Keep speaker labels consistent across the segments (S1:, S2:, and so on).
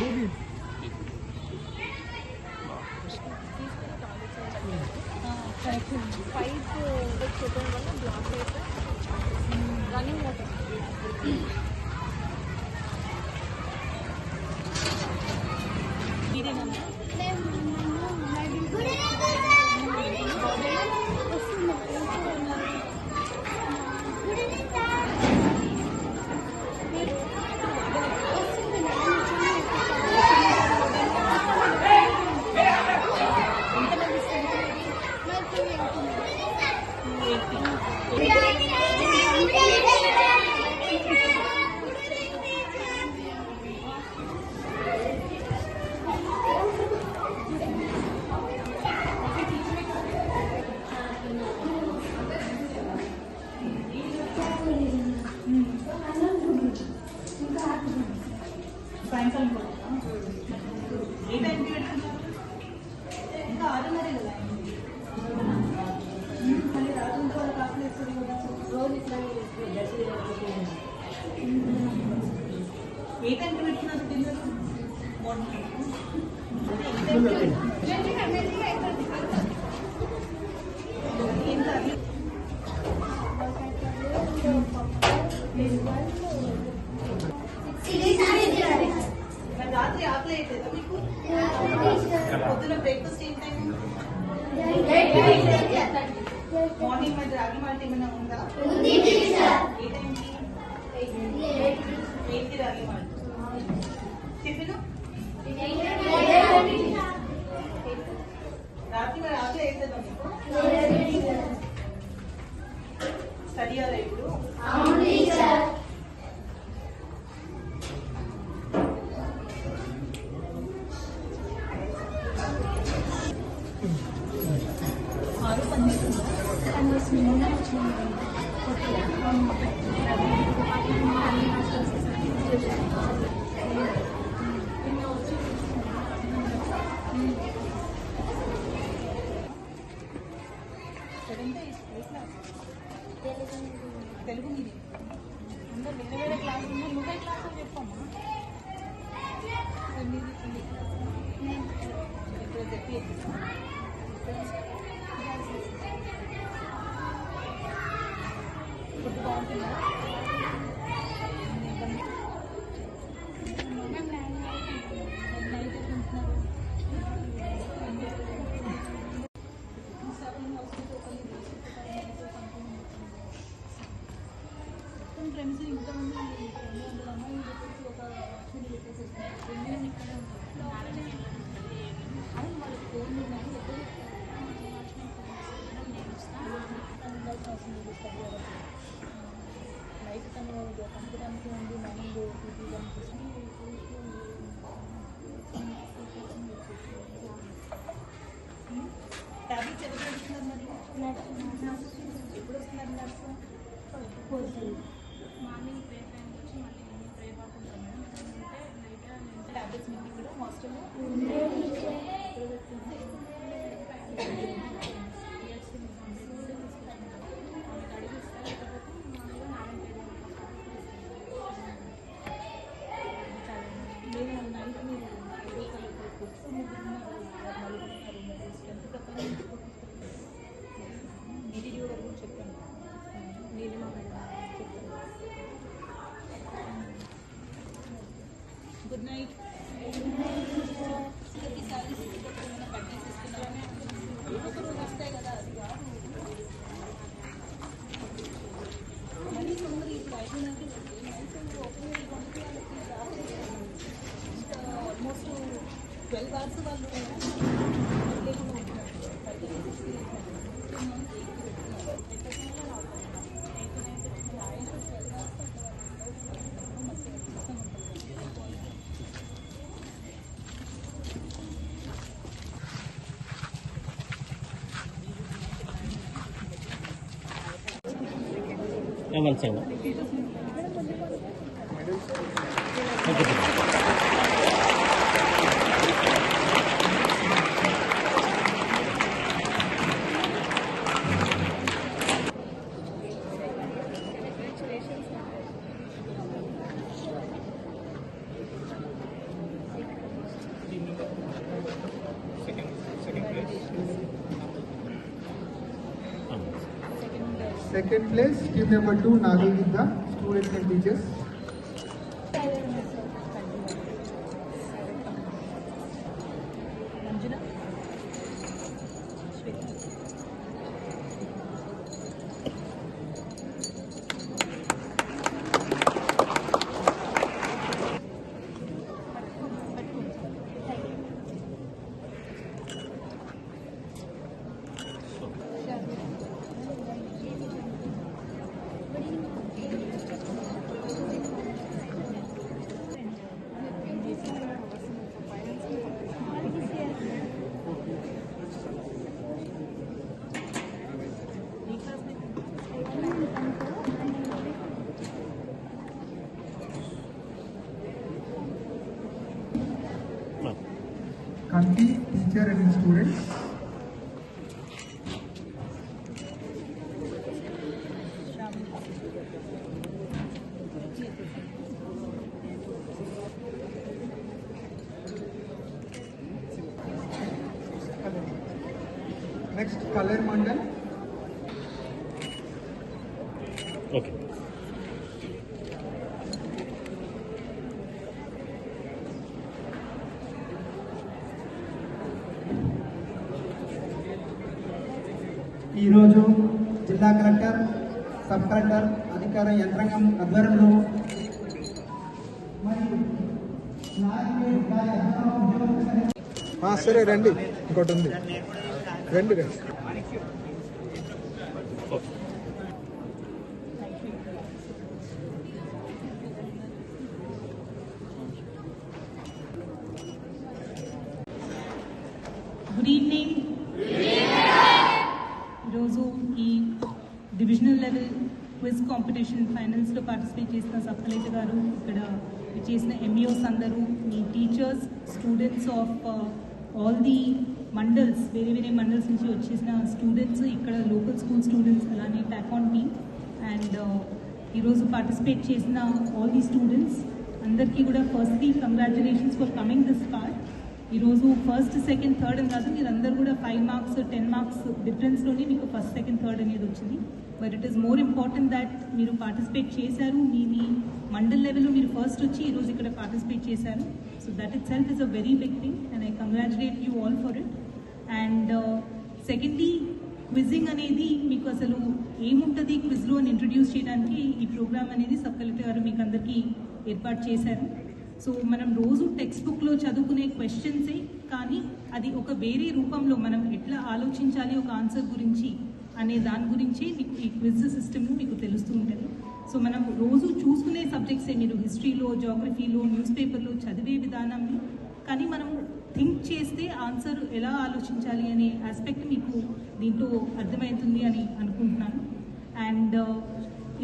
S1: Baby pipe block అయితే running water ఏ time పెట్టుకుంటారు ఇంకా ఆరున్నరే కదా మళ్ళీ రాత్రి ఇంకో కాఫీ వేస్తుంది కదా రోజు ఇట్లా ఏ మార్నింగ్ ఏం కర్రీ మరి రాత్రి ఆకలి అవుతుందా మీకు పొద్దున బ్రేక్ఫాస్ట్ ఏం టైం మార్నింగ్ మరి రాగి మాల్ట్ ఏమైనా ఉందా ఏ టైంకి ఎయిట్కి రాగి మాల్ట్ టిఫిన్ రాత్రి మరి ఆకలి అవుతుందా మీకు స్టడీ అలా ఇప్పుడు ఆరు పన్నెండు తెలుగు మీది అందరు వేరే వేరే క్లాస్ ఉన్నారు నువ్వే క్లాస్ అని చెప్పమ్మా మీది ఇప్పుడు చెప్పి ఫుడ్ బాగుంటుందా అవును తను పంపడానికి ఉంది మార్నింగ్ ట్యాబ్లెట్స్ ఎవరు పెడుతున్నారు మరి ఎప్పుడు వస్తున్నారు
S2: మార్నింగ్ ప్రే టైం వచ్చి మళ్ళీ ఈవినింగ్ ప్రే మేడం అంటే నైట్
S1: ట్యాబ్లెట్స్ మీకు ఇక్కడ హాస్టల్లో ఆల్మోస్ట్ ట్వెల్వ్ అవర్స్ వాళ్ళు లేకుండా ఉంటున్నారు five
S3: Second place, team number 2, Nagi Gidda, students and teachers. Teacher and. Next, Kaler Mandal.
S4: ఈరోజు జిల్లా కలెక్టర్ సబ్ కలెక్టర్ అధికార యంత్రాంగం ఆధ్వర్యంలో
S3: సరే రండి. ఇంకోటి ఉంది. రండి రండి
S1: గుడ్ ఈవినింగ్ ఈరోజు ఈ డివిజనల్ లెవెల్ క్విజ్ కాంపిటీషన్ ఫైనల్స్లో పార్టిసిపేట్ చేసిన సబ్ గారు ఇక్కడ చేసిన ఎంఈఓస్ అందరూ మీ teachers students of all the mandals వేరే వేరే మండల్స్ నుంచి వచ్చేసిన స్టూడెంట్స్ ఇక్కడ లోకల్ స్కూల్ స్టూడెంట్స్ అలానే ప్యాకాన్ టీమ్. అండ్ ఈరోజు పార్టిసిపేట్ చేసిన ఆల్ ది స్టూడెంట్స్ అందరికీ కూడా firstly congratulations for coming this part ఈరోజు ఫస్ట్ సెకండ్ థర్డ్ అని కాదు మీరు అందరూ కూడా ఫైవ్ మార్క్స్ టెన్ మార్క్స్ డిఫరెన్స్లోనే మీకు ఫస్ట్ సెకండ్ థర్డ్ అనేది వచ్చింది. But it is more important that మీరు పార్టిసిపేట్ చేశారు. మీ మీ మండల్ లెవెల్లో మీరు ఫస్ట్ వచ్చి ఈరోజు ఇక్కడ పార్టిసిపేట్ చేశారు. So that itself is a very big thing and I congratulate you all for it and secondly quizzing అనేది మీకు అసలు ఏముంటుంది? క్విజ్లో అని ఇంట్రడ్యూస్ చేయడానికి ఈ ప్రోగ్రామ్ అనేది సబ్ కలెక్టర్ గారు మీకు అందరికీ ఏర్పాటు చేశారు. సో మనం రోజు టెక్స్ట్ బుక్లో చదువుకునే క్వశ్చన్సే కానీ అది ఒక వేరే రూపంలో మనం ఎట్లా ఆలోచించాలి? ఒక ఆన్సర్ గురించి అనే దాని గురించి మీకు ఈ క్విజ్ సిస్టమ్ మీకు తెలుస్తూ ఉంటుంది. సో మనం రోజు చూసుకునే సబ్జెక్ట్సే మీరు హిస్టరీలో జాగ్రఫీలో న్యూస్ పేపర్లో చదివే విధానం కానీ మనం థింక్ చేస్తే ఆన్సర్ ఎలా ఆలోచించాలి అనే ఆస్పెక్ట్ మీకు దీంట్లో అర్థమవుతుంది అని అనుకుంటున్నాను. అండ్ uh,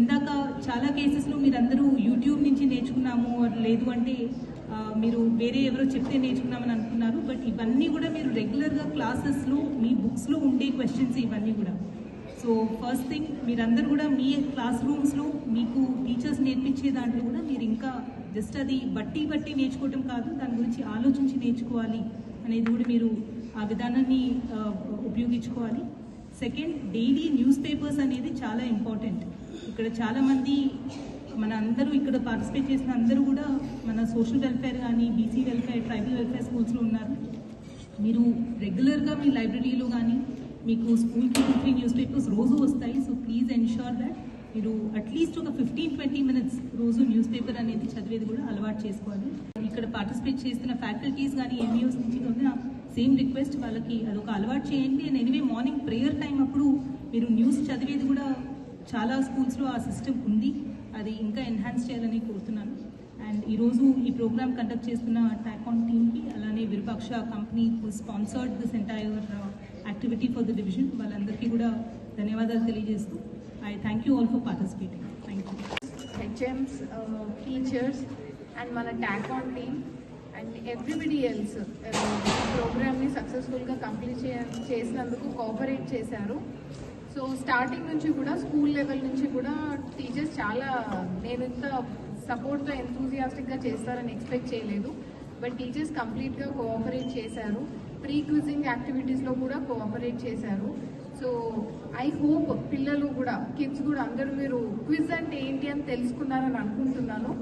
S1: ఇందాక చాలా కేసెస్లో మీరందరూ యూట్యూబ్ నుంచి నేర్చుకున్నాము లేదు అంటే uh, మీరు వేరే ఎవరో చెప్తే నేర్చుకున్నామని అనుకున్నారు. బట్ ఇవన్నీ కూడా మీరు రెగ్యులర్గా క్లాసెస్లో మీ బుక్స్లో ఉండే క్వశ్చన్స్ ఇవన్నీ కూడా. సో ఫస్ట్ థింగ్ మీరందరూ కూడా మీ క్లాస్ రూమ్స్లో మీకు టీచర్స్ నేర్పించే దాంట్లో కూడా మీరు ఇంకా జస్ట్ అది బట్టి బట్టి నేర్చుకోవటం కాదు దాని గురించి ఆలోచించి నేర్చుకోవాలి అనేది కూడా మీరు ఆ విధానాన్ని ఉపయోగించుకోవాలి. సెకండ్ డైలీ న్యూస్ పేపర్స్ అనేది చాలా ఇంపార్టెంట్ ఇక్కడ చాలామంది మన అందరూ ఇక్కడ పార్టిసిపేట్ చేసిన అందరూ కూడా మన సోషల్ వెల్ఫేర్ కానీ బీసీ వెల్ఫేర్ ట్రైబల్ వెల్ఫేర్ స్కూల్స్లో ఉన్నారు. మీరు రెగ్యులర్గా మీ లైబ్రరీలో కానీ మీకు స్కూల్కి టూ త్రీ న్యూస్ పేపర్స్ రోజు వస్తాయి. సో ప్లీజ్ ఎన్షూర్ దట్ మీరు అట్లీస్ట్ ఒక ఫిఫ్టీన్ ట్వంటీ మినిట్స్ రోజు న్యూస్ పేపర్ అనేది చదివేది కూడా అలవాటు చేసుకోవాలి ఇక్కడ పార్టిసిపేట్ చేస్తున్న ఫ్యాకల్టీస్ కానీ ఎంఈఓస్ నుంచి కూడా సేమ్ రిక్వెస్ట్ వాళ్ళకి అదొక అలవాటు చేయండి. And anyway morning prayer time అప్పుడు మీరు న్యూస్ చదివేది కూడా చాలా స్కూల్స్లో ఆ సిస్టమ్ ఉంది. అది ఇంకా ఎన్హాన్స్ చేయాలని కోరుతున్నాను. అండ్ ఈరోజు ఈ ప్రోగ్రామ్ కండక్ట్ చేస్తున్న టాకాన్ టీమ్కి అలానే Virupaksha company sponsored this entire activity for the division వాళ్ళందరికీ కూడా ధన్యవాదాలు తెలియజేస్తూ I thank you all for participating thank you
S2: HMs teachers and మన ట్యాకాన్ on team and everybody else ప్రోగ్రామ్ని సక్సెస్ఫుల్గా కంప్లీట్ చే చేసినందుకు కోఆపరేట్ చేశారు. సో స్టార్టింగ్ నుంచి కూడా స్కూల్ లెవెల్ నుంచి కూడా టీచర్స్ చాలా నేను ఇంత సపోర్ట్తో ఎంతూజియాస్టిక్గా చేస్తారని ఎక్స్పెక్ట్ చేయలేదు. బట్ టీచర్స్ కంప్లీట్గా కోఆపరేట్ చేశారు. ప్రీ క్విజింగ్ యాక్టివిటీస్లో కూడా కోఆపరేట్ చేశారు. సో ఐ హోప్ పిల్లలు కూడా కిడ్స్ కూడా అందరూ మీరు క్విజ్ అంటే ఏంటి అని తెలుసుకున్నారని అనుకుంటున్నాను.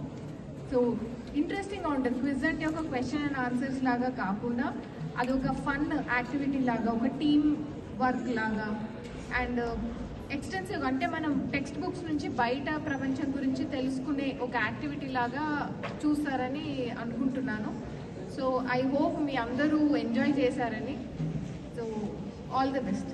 S2: సో ఇంట్రెస్టింగ్గా ఉంటుంది. క్విజ్ అంటే ఒక క్వశ్చన్ అండ్ ఆన్సర్స్ లాగా కాకుండా అది ఒక ఫన్ యాక్టివిటీ లాగా ఒక టీమ్ వర్క్ లాగా. అండ్ ఎక్స్టెన్సివ్ అంటే మనం టెక్స్ట్ బుక్స్ నుంచి బయట ప్రపంచం గురించి తెలుసుకునే ఒక యాక్టివిటీ లాగా చూస్తారని అనుకుంటున్నాను. సో ఐ హోప్ మీ అందరూ ఎంజాయ్ చేశారని. So all the best